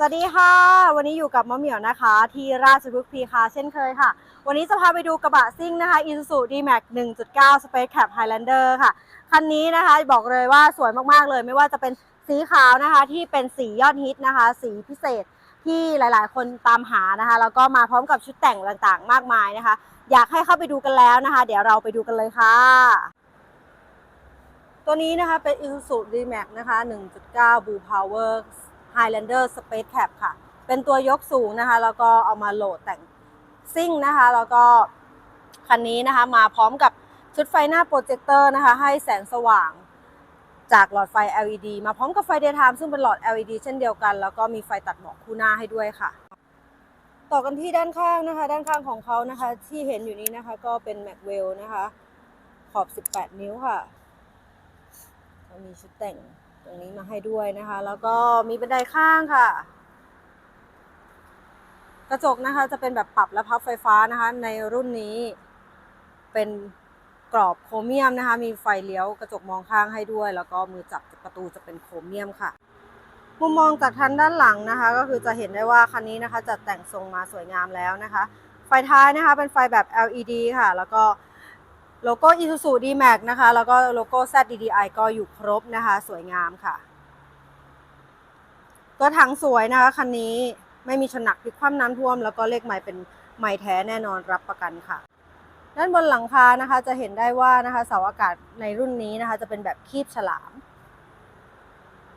สวัสดีค่ะ วันนี้อยู่กับมะเหมี่ยวนะคะ ที่ราชพฤกษ์พีคาเช่นเคยค่ะ วันนี้จะพาไปดูกระบะซิ่งนะคะ Isuzu D-Max 1.9 Space Cab Highlander ค่ะ คันนี้นะคะบอกเลยว่าสวยมากๆเลย ไม่ว่าจะเป็นสีขาวนะคะที่เป็นสียอดฮิตนะคะ สีพิเศษที่หลายๆ คนตามหานะคะ แล้วก็มาพร้อมกับชุดแต่งต่างๆ มากมายนะคะ อยากให้เข้าไปดูกันแล้วนะคะ เดี๋ยวเราไปดูกันเลยค่ะตัวนี้นะคะเป็น Isuzu D-Max นะคะ 1.9 Blue Power Highlander Space Cab ค่ะ เป็นตัวยกสูงนะคะ แล้วก็เอามาโหลดแต่งซิ่งนะคะ แล้วก็คันนี้นะคะ มาพร้อมกับชุดไฟหน้าโปรเจคเตอร์นะคะ ให้แสงสว่างจากหลอดไฟ LED มาพร้อมกับไฟ Daytime ซึ่งเป็นหลอด LED เช่นเดียวกัน แล้วก็มีไฟตัดหมอกคู่หน้าให้ด้วยค่ะ ต่อกันที่ด้านข้างนะคะ ด้านข้างของเขานะคะ ที่เห็นอยู่นี้นะคะ ก็เป็น m a c w e l l นะคะ ขอบ 18 นิ้วค่ะมีชุดแต่ง ตรงนี้มาให้ด้วยนะคะ แล้วก็มีบันไดข้างค่ะ กระจกนะคะจะเป็นแบบปรับและพับไฟฟ้านะคะ ในรุ่นนี้ เป็นกรอบโครเมียมนะคะ มีไฟเลี้ยวกระจกมองข้างให้ด้วย แล้วก็มือจับประตูจะเป็นโครเมียมค่ะมุมมองจากทางด้านหลังนะคะ ก็คือจะเห็นได้ว่าคันนี้นะคะจัดแต่งทรงมาสวยงามแล้วนะคะ ไฟท้ายนะคะเป็นไฟแบบ LED ค่ะ แล้วก็ โลโก้ Isuzu D-Max นะคะ แล้วก็โลโก้ ZDDI ก็อยู่ครบนะคะ สวยงามค่ะ ก็ถังสวยนะคะคันนี้ไม่มีฉนักพลิกคว่ำน้ำท่วม แล้วก็เลขไม้เป็นไม้แท้แน่นอนรับประกันค่ะ ด้านบนหลังคานะคะจะเห็นได้ว่านะคะเสาอากาศในรุ่นนี้นะคะ จะเป็นแบบคีบฉลาม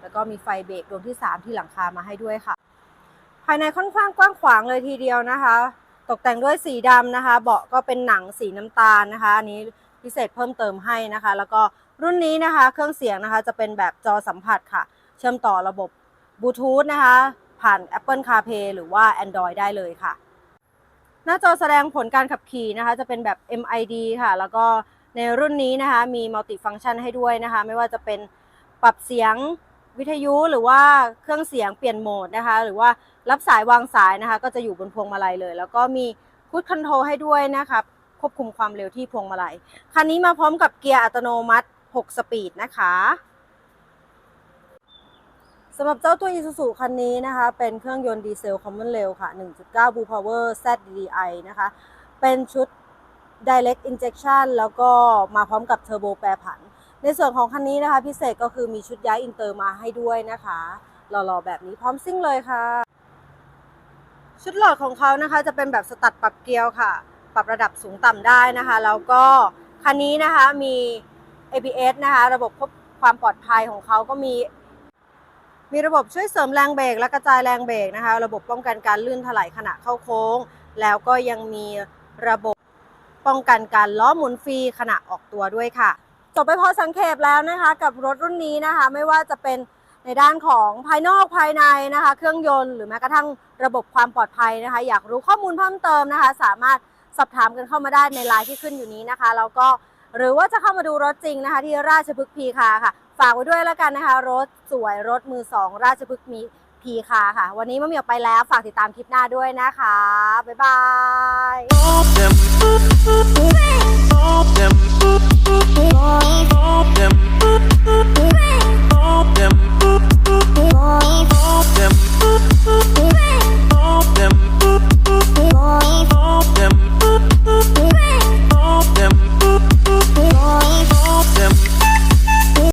แล้วก็มีไฟเบรกดวงที่ 3 ที่หลังคามาให้ด้วยค่ะ ภายในค่อนข้างกว้างขวางเลยทีเดียวนะคะ ตกแต่งด้วยสีดำนะคะ เบาะก็เป็นหนังสีน้ำตาลนะคะ อันนี้พิเศษเพิ่มเติมให้นะคะ แล้วก็รุ่นนี้นะคะ เครื่องเสียงนะคะจะเป็นแบบจอสัมผัสค่ะ เชื่อมต่อระบบบลูทูธนะคะ ผ่าน Apple CarPlay หรือว่า Android ได้เลยค่ะ หน้าจอแสดงผลการขับขี่นะคะ จะเป็นแบบ MID ค่ะ แล้วก็ในรุ่นนี้นะคะ มีมัลติฟัง c t ชันให้ด้วยนะคะ ไม่ว่าจะเป็นปรับเสียง วิทยุหรือว่าเครื่องเสียงเปลี่ยนโหมดนะคะ หรือว่ารับสายวางสายนะคะ ก็จะอยู่บนพวงมาลัยเลย แล้วก็มีคูดคอนโทรให้ด้วยนะคะควบคุมความเร็วที่พวงมาลัยคันนี้มาพร้อมกับเกียร์อัตโนมัติ 6 สปีดนะคะสำหรับเจ้าตัว Isuzu คันนี้นะคะ เป็นเครื่องยนต์ดีเซล Common Rail ค่ะ 1.9 Blue Power ZDI นะคะ เป็นชุด Direct Injection แล้วก็มาพร้อมกับเทอร์โบแปรผัน ในส่วนของคันนี้นะคะ พิเศษก็คือมีชุดย้ายอินเตอร์มาให้ด้วยนะคะหล่อๆแบบนี้พร้อมซิ่งเลยค่ะ ชุดหลอดของเขานะคะ จะเป็นแบบสตัดปรับเกลียวค่ะ ปรับระดับสูงต่ำได้นะคะ แล้วก็คันนี้นะคะมี ABS นะคะ ระบบควบความปลอดภัยของเขาก็มี มีระบบช่วยเสริมแรงเบรกและกระจายแรงเบรกนะคะ ระบบป้องกันการลื่นถลายขณะเข้าโค้ง แล้วก็ยังมีระบบป้องกันการล้อหมุนฟรีขณะออกตัวด้วยค่ะ จบไปพอสังเขปแล้วนะคะ กับรถรุ่นนี้นะคะ ไม่ว่าจะเป็นในด้านของภายนอกภายในนะคะ เครื่องยนต์หรือแม้กระทั่งระบบความปลอดภัยนะคะ อยากรู้ข้อมูลเพิ่มเติมนะคะ สามารถสอบถามกันเข้ามาได้ในไลน์ที่ขึ้นอยู่นี้นะคะแล้วก็หรือว่าจะเข้ามาดูรถจริงนะคะ ที่ราชพฤกษ์พีคาค่ะ ฝากไว้ด้วยแล้วกันนะคะ รถสวยรถมือสองราชพฤกษ์มีพีคาค่ะ วันนี้มะเหมียวไปแล้ว ฝากติดตามคลิปหน้าด้วยนะคะ บ๊ายบาย If